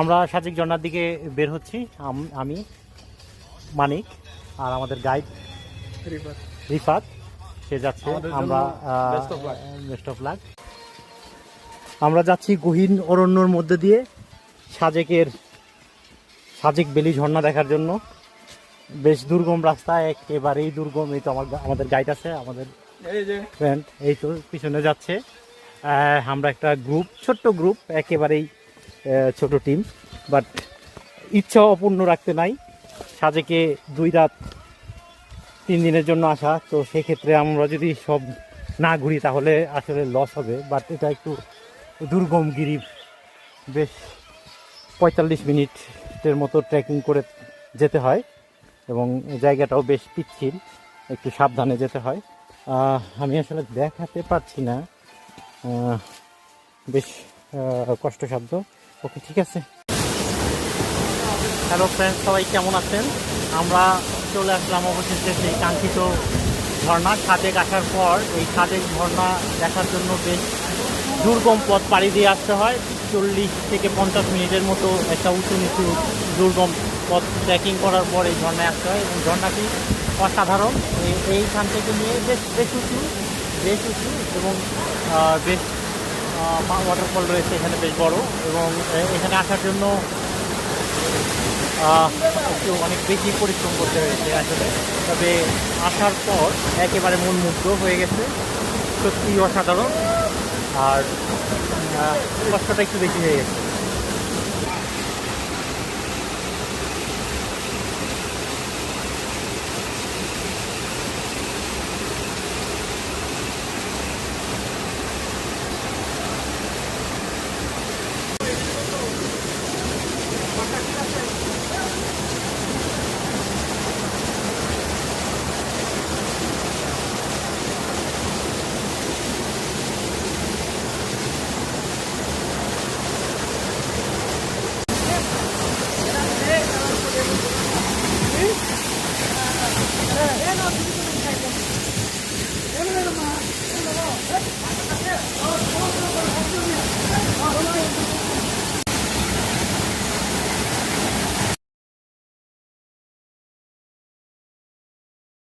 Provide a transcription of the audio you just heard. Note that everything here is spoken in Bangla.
আমরা সাজিক ঝর্ণার দিকে বের হচ্ছি আমি মানিক আর আমাদের গাইড রিফাত। সে যাচ্ছে আমরা বেস্ট অফ লাক আমরা যাচ্ছি গহীন অরণ্যর মধ্যে দিয়ে সাজেকের সাজেক বেলি ঝর্ণা দেখার জন্য। বেশ দুর্গম রাস্তা একেবারেই দুর্গম এই তো আমার আমাদের গাইড আছে আমাদের ফ্রেন্ড এই তো পিছনে যাচ্ছে। আমরা একটা গ্রুপ ছোট্ট গ্রুপ একেবারেই ছোট টিম বাট ইচ্ছা অপূর্ণ রাখতে নাই। সাজেকে দুই রাত, তিন দিনের জন্য আসা, তো সেক্ষেত্রে আমরা যদি সব না ঘুরি, তাহলে আসলে লস হবে বাট এটা একটু দুর্গম গিরি বেশ পঁয়তাল্লিশ মিনিটের মতো ট্রেকিং করে যেতে হয়, এবং জায়গাটাও বেশ পিচ্ছিল, একটু সাবধানে যেতে হয়। আমি আসলে দেখাতে পারছি না। বেশ কষ্টসাধ্য। ওকে, ঠিক আছে। হ্যালো ফ্রেন্ডস সবাই কেমন আছেন? আমরা চলে আসলাম অবশেষে সেই কাঙ্ক্ষিত ঝর্ণা। সাজেক আসার পর এই সাজেক ঝর্ণা দেখার জন্য বেশ দুর্গম পথ পাড়ি দিয়ে আসতে হয়। চল্লিশ থেকে পঞ্চাশ মিনিটের মতো একটা উঁচু নিচু দুর্গম পথ ট্রেকিং করার পর এই ঝর্ণায় আসতে হয়। এবং ঝর্ণাটি অসাধারণ। এই- এইখান থেকে নিয়ে বেশ বেশ উঁচু বেশ উঁচু এবং বেশ ওয়াটারফল রয়েছে এখানে বেশ বড় এবং এখানে আসার জন্য একটু অনেক বেশি পরিশ্রম করতে হয়েছে আসলে। তবে আসার পর একেবারে মন মুগ্ধ হয়ে গেছে। সত্যি অসাধারণ। আর কষ্টটা একটু বেশি হয়ে গেছে।